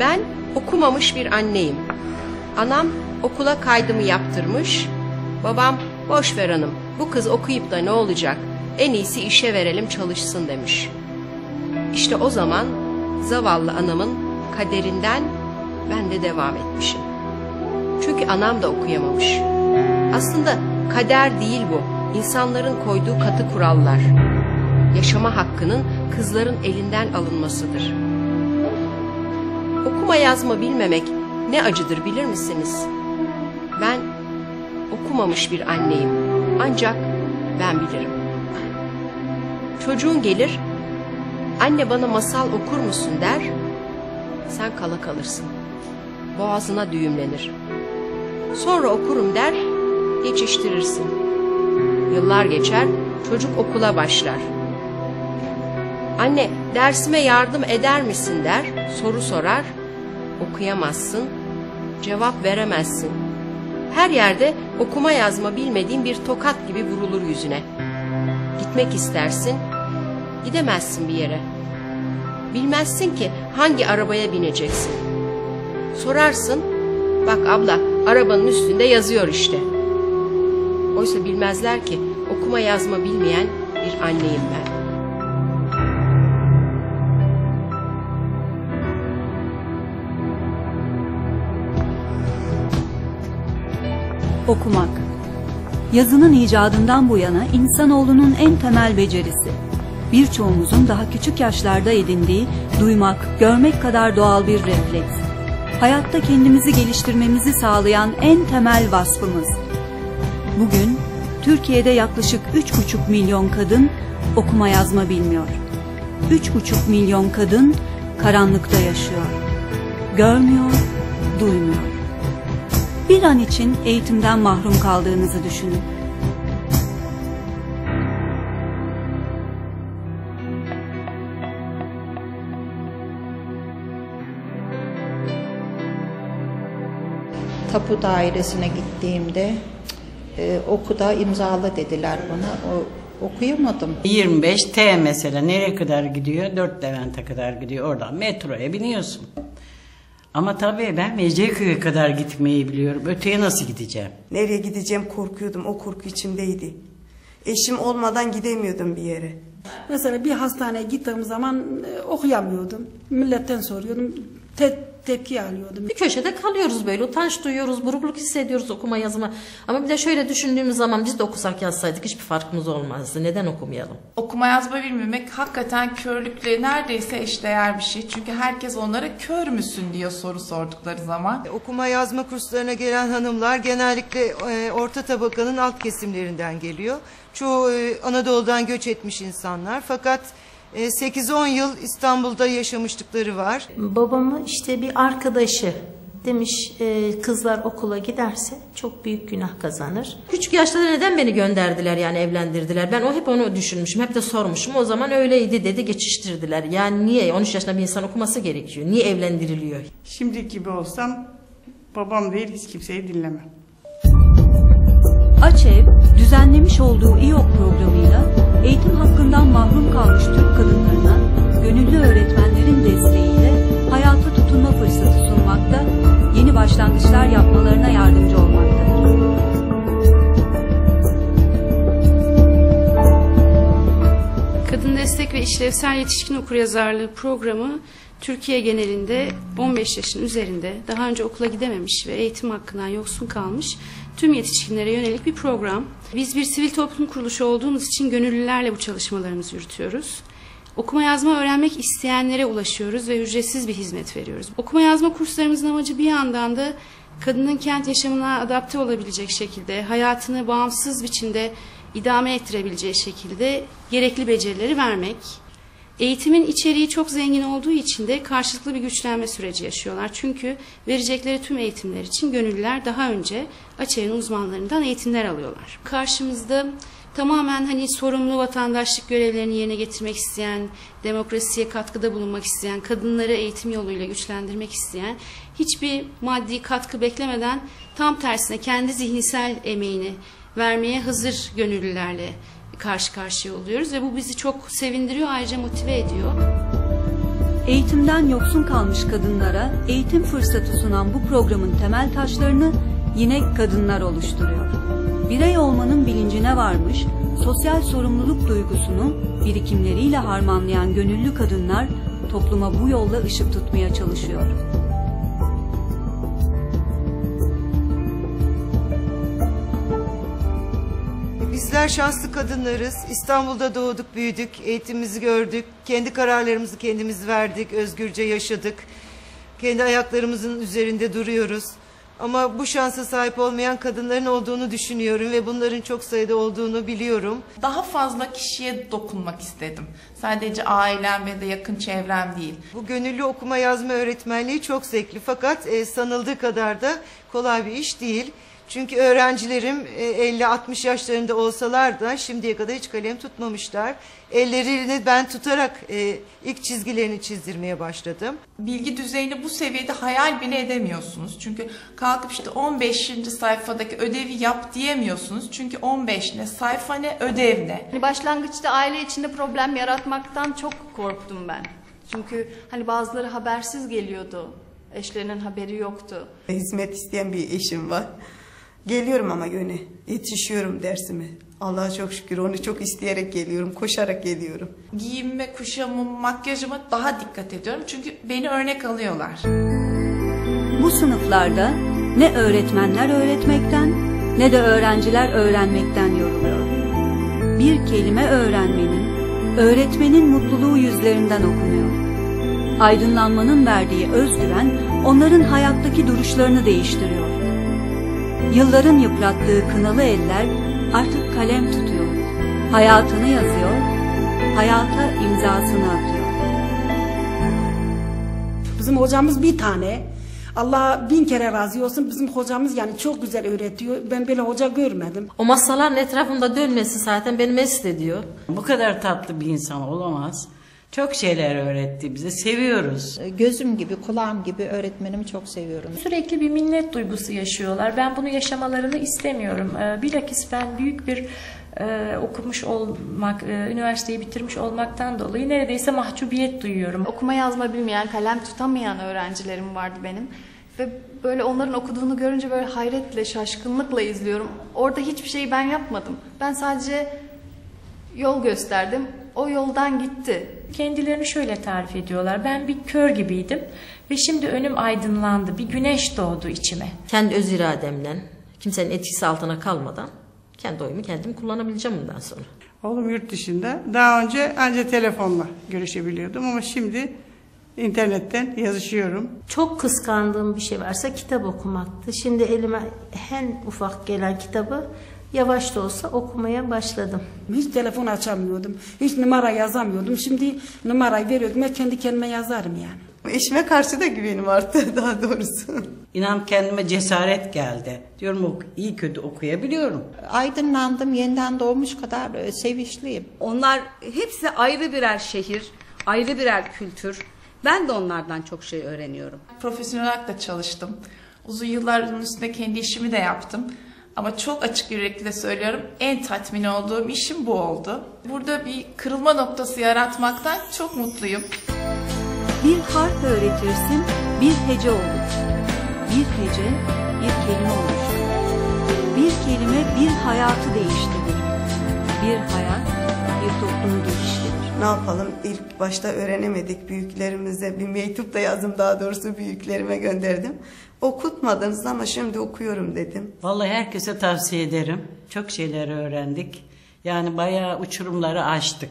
Ben okumamış bir anneyim. Anam okula kaydımı yaptırmış. Babam boş ver hanım bu kız okuyup da ne olacak? En iyisi işe verelim çalışsın demiş. İşte o zaman zavallı anamın kaderinden ben de devam etmişim. Çünkü anam da okuyamamış. Aslında kader değil bu. İnsanların koyduğu katı kurallar. Yaşama hakkının kızların elinden alınmasıdır. Okuma yazma bilmemek ne acıdır bilir misiniz? Ben okumamış bir anneyim. Ancak ben bilirim. Çocuğun gelir, anne bana masal okur musun der, sen kala kalırsın. Boğazına düğümlenir. Sonra okurum der, geçiştirirsin. Yıllar geçer, çocuk okula başlar. Anne dersime yardım eder misin der, soru sorar, okuyamazsın, cevap veremezsin. Her yerde okuma yazma bilmediğin bir tokat gibi vurulur yüzüne. Gitmek istersin, gidemezsin bir yere. Bilmezsin ki hangi arabaya bineceksin. Sorarsın, bak abla arabanın üstünde yazıyor işte. Oysa bilmezler ki okuma yazma bilmeyen bir anneyim ben. Okumak. Yazının icadından bu yana insanoğlunun en temel becerisi. Birçoğumuzun daha küçük yaşlarda edindiği, duymak, görmek kadar doğal bir refleks. Hayatta kendimizi geliştirmemizi sağlayan en temel vasfımız. Bugün Türkiye'de yaklaşık 3,5 milyon kadın okuma yazma bilmiyor. 3,5 milyon kadın karanlıkta yaşıyor. Görmüyor, duymuyor. Bir an için eğitimden mahrum kaldığınızı düşünün. tapu dairesine gittiğimde e, okuda imzala dediler bana. O, okuyamadım. 25 T mesela nereye kadar gidiyor? 4 Levent'e kadar gidiyor. Oradan metroya biniyorsun. Ama tabii ben Mecidiyeköy'e kadar gitmeyi biliyorum. Öteye nasıl gideceğim? Nereye gideceğim korkuyordum. O korku içimdeydi. Eşim olmadan gidemiyordum bir yere. Mesela bir hastaneye gittiğim zaman e, okuyamıyordum. Milletten soruyordum. Te tepki alıyordum. Bir köşede kalıyoruz böyle utanç duyuyoruz, burukluk hissediyoruz okuma yazma. Ama bir de şöyle düşündüğümüz zaman biz de okusak yazsaydık hiçbir farkımız olmazdı. Neden okumayalım? Okuma yazma bilmemek hakikaten körlükle neredeyse eşdeğer bir şey. Çünkü herkes onlara kör müsün diye soru sordukları zaman. Okuma yazma kurslarına gelen hanımlar genellikle e, orta tabakanın alt kesimlerinden geliyor. Çoğu e, Anadolu'dan göç etmiş insanlar fakat e, 8-10 yıl İstanbul'da yaşamışlıkları var. Babamı işte bir arkadaşı demiş e, kızlar okula giderse çok büyük günah kazanır. Küçük yaşta da neden beni gönderdiler yani evlendirdiler? Ben o hep onu düşünmüşüm. Hep de sormuşum. O zaman öyleydi dedi geçiştirdiler. Yani niye 13 yaşında bir insan okuması gerekiyor? Niye evlendiriliyor? Şimdiki gibi olsam babam değil hiç kimseyi dinlemem. Açev, düzenlemiş olduğu İYOK programıyla eğitim hakkından mahrum kalmış Türk kadınlarına gönüllü öğretmenlerin desteğiyle hayata tutunma fırsatı sunmakta, yeni başlangıçlar yapmalarına yardımcı olmaktadır. Kadın Destek ve İşlevsel Yetişkin Okuryazarlığı programı Türkiye genelinde 15 yaşın üzerinde daha önce okula gidememiş ve eğitim hakkından yoksun kalmış tüm yetişkinlere yönelik bir program. Biz bir sivil toplum kuruluşu olduğumuz için gönüllülerle bu çalışmalarımızı yürütüyoruz. Okuma yazma öğrenmek isteyenlere ulaşıyoruz ve ücretsiz bir hizmet veriyoruz. Okuma yazma kurslarımızın amacı bir yandan da kadının kent yaşamına adapte olabilecek şekilde, hayatını bağımsız biçimde idame ettirebileceği şekilde gerekli becerileri vermek. Eğitimin içeriği çok zengin olduğu için de karşılıklı bir güçlenme süreci yaşıyorlar. Çünkü verecekleri tüm eğitimler için gönüllüler daha önce açığın uzmanlarından eğitimler alıyorlar. Karşımızda tamamen hani sorumlu vatandaşlık görevlerini yerine getirmek isteyen, demokrasiye katkıda bulunmak isteyen, kadınları eğitim yoluyla güçlendirmek isteyen, hiçbir maddi katkı beklemeden tam tersine kendi zihinsel emeğini vermeye hazır gönüllülerle karşı karşıya oluyoruz ve bu bizi çok sevindiriyor ayrıca motive ediyor. Eğitimden yoksun kalmış kadınlara eğitim fırsatı sunan bu programın temel taşlarını yine kadınlar oluşturuyor. Birey olmanın bilincine varmış, sosyal sorumluluk duygusunu birikimleriyle harmanlayan gönüllü kadınlar topluma bu yolla ışık tutmaya çalışıyor. Bizler şanslı kadınlarız. İstanbul'da doğduk, büyüdük, eğitimimizi gördük. Kendi kararlarımızı kendimiz verdik, özgürce yaşadık. Kendi ayaklarımızın üzerinde duruyoruz. Ama bu şansa sahip olmayan kadınların olduğunu düşünüyorum ve bunların çok sayıda olduğunu biliyorum. Daha fazla kişiye dokunmak istedim. Sadece ailem ve de yakın çevrem değil. Bu gönüllü okuma yazma öğretmenliği çok zevkli fakat e, sanıldığı kadar da kolay bir iş değil. Çünkü öğrencilerim e, 50-60 yaşlarında olsalar da şimdiye kadar hiç kalem tutmamışlar. Ellerini ben tutarak e, ilk çizgilerini çizdirmeye başladım. Bilgi düzeyini bu seviyede hayal bile edemiyorsunuz. Çünkü kalkıp işte 15. sayfadaki ödevi yap diyemiyorsunuz. Çünkü 15 ne, sayfa ne, ödev ne. Hani başlangıçta aile içinde problem yaratmaktan çok korktum ben. Çünkü hani bazıları habersiz geliyordu. Eşlerinin haberi yoktu. Hizmet isteyen bir eşim var. Geliyorum ama yöne. Yetişiyorum dersime. Allah'a çok şükür onu çok isteyerek geliyorum. Koşarak geliyorum. Giyinme, kuşamım, makyajıma daha dikkat ediyorum. Çünkü beni örnek alıyorlar. Bu sınıflarda ne öğretmenler öğretmekten ne de öğrenciler öğrenmekten yoruluyor. Bir kelime öğrenmenin, öğretmenin mutluluğu yüzlerinden okunuyor. Aydınlanmanın verdiği özgüven onların hayattaki duruşlarını değiştiriyor. Yılların yıprattığı kınalı eller artık kalem tutuyor. Hayatını yazıyor, hayata imzasını atıyor. Bizim hocamız bir tane. Allah bin kere razı olsun. Bizim hocamız yani çok güzel öğretiyor. Ben böyle hoca görmedim. O masaların etrafında dönmesi zaten beni mest ediyor. Bu kadar tatlı bir insan olamaz. Çok şeyler öğretti bize. Seviyoruz. Gözüm gibi, kulağım gibi öğretmenimi çok seviyorum. Sürekli bir minnet duygusu yaşıyorlar. Ben bunu yaşamalarını istemiyorum. Ee, Bilakis ben büyük bir e, okumuş olmak, e, üniversiteyi bitirmiş olmaktan dolayı neredeyse mahcubiyet duyuyorum. Okuma yazma bilmeyen, kalem tutamayan öğrencilerim vardı benim. Ve böyle onların okuduğunu görünce böyle hayretle, şaşkınlıkla izliyorum. Orada hiçbir şeyi ben yapmadım. Ben sadece yol gösterdim. O yoldan gitti. Kendilerini şöyle tarif ediyorlar. Ben bir kör gibiydim ve şimdi önüm aydınlandı. Bir güneş doğdu içime. Kendi öz irademle, kimsenin etkisi altına kalmadan kendi oyumu kendim kullanabileceğim bundan sonra. Oğlum yurt dışında. Daha önce ancak telefonla görüşebiliyordum ama şimdi internetten yazışıyorum. Çok kıskandığım bir şey varsa kitap okumaktı. Şimdi elime en ufak gelen kitabı yavaş da olsa okumaya başladım. Hiç telefon açamıyordum. Hiç numara yazamıyordum. Şimdi numarayı veriyordum. Ben kendi kendime yazarım yani. Eşime karşı da güvenim arttı daha doğrusu. İnan kendime cesaret geldi. Diyorum iyi kötü okuyabiliyorum. Aydınlandım, yeniden doğmuş kadar e, sevinçliyim. Onlar hepsi ayrı birer şehir, ayrı birer kültür. Ben de onlardan çok şey öğreniyorum. Profesyonel olarak da çalıştım. Uzun yılların üstünde kendi işimi de yaptım. Ama çok açık yürekli de söylüyorum en tatmin olduğum işim bu oldu. Burada bir kırılma noktası yaratmaktan çok mutluyum. Bir harf öğretirsin, bir hece olur. Bir hece, bir kelime olur. Bir kelime bir hayatı değiştirir. Bir hayat, bir toplumu geliştirir. Ne yapalım ilk başta öğrenemedik büyüklerimize bir mektup da yazdım daha doğrusu büyüklerime gönderdim. Okutmadınız ama şimdi okuyorum dedim. Vallahi herkese tavsiye ederim. Çok şeyler öğrendik. Yani bayağı uçurumları aştık.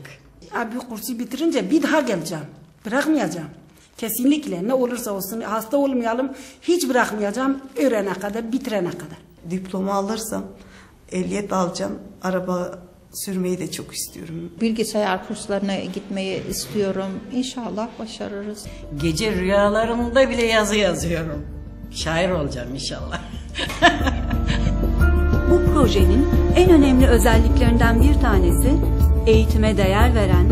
Abi kursu bitirince bir daha geleceğim. Bırakmayacağım. Kesinlikle ne olursa olsun hasta olmayalım hiç bırakmayacağım öğrene kadar bitirene kadar. Diploma alırsam ehliyet alacağım. Araba sürmeyi de çok istiyorum. Bilgisayar kurslarına gitmeyi istiyorum. İnşallah başarırız. Gece rüyalarımda bile yazı yazıyorum. Şair olacağım inşallah. Bu projenin en önemli özelliklerinden bir tanesi eğitime değer veren,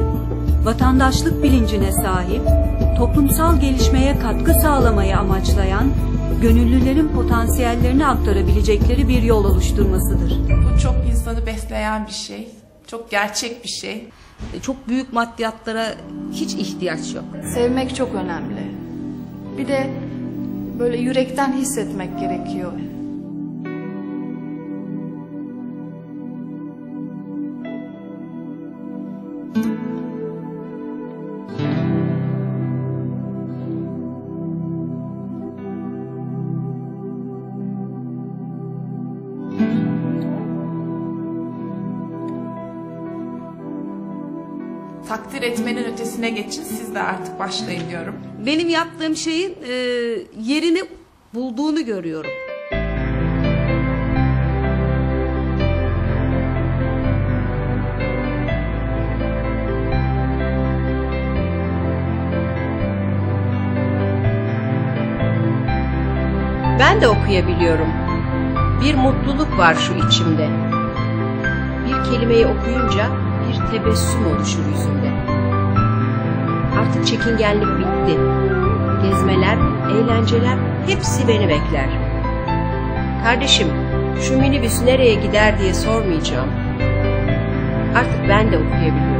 vatandaşlık bilincine sahip, toplumsal gelişmeye katkı sağlamayı amaçlayan, gönüllülerin potansiyellerini aktarabilecekleri bir yol oluşturmasıdır. Bu çok insanı besleyen bir şey. Çok gerçek bir şey. Çok büyük maddiyatlara hiç ihtiyaç yok. Sevmek çok önemli. Bir de böyle yürekten hissetmek gerekiyor. Takdir etmenin ötesine geçin siz de artık başlayın diyorum. Benim yaptığım şeyin e, yerini bulduğunu görüyorum. Ben de okuyabiliyorum. Bir mutluluk var şu içimde. Bir kelimeyi okuyunca bir tebessüm oluşur yüzümde. Artık çekingenlik bitti. Gezmeler, eğlenceler hepsi beni bekler. Kardeşim, şu minibüs nereye gider diye sormayacağım. Artık ben de okuyabiliyorum.